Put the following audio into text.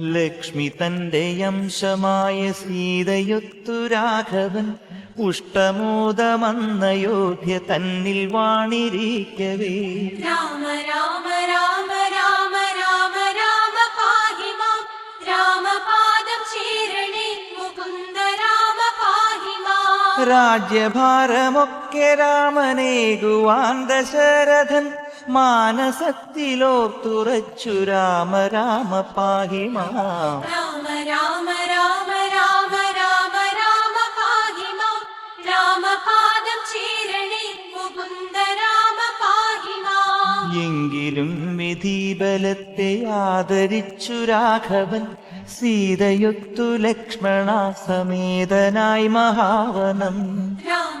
ലക്ഷ്മി തന്റെ അംശമായ സീതയൊത്തു രാഘവൻ പുഷ്ടമോദമന്നയോധ്യ തന്നിൽ വാണിരിക്കവേ. രാമ രാമ രാജ്യഭാരമൊക്കെ രാമനേകുവാൻ ദശരഥൻ മാനസത്തിലോർത്തുറച്ചു രാമ രാമ പാഹിമ. രാമ രാമ രാമ രാമ രാമ രാമ പാഹിമ. രാമപാദം ചീരണി മുകുന്ദ രാമ പാഹിമ. എങ്കിലും വിധിബലത്തെ ആദരിച്ചു രാഘവൻ. സീതയൊത്തു ലക്ഷ്മണ സമേതനായി മഹാവനം. രാമ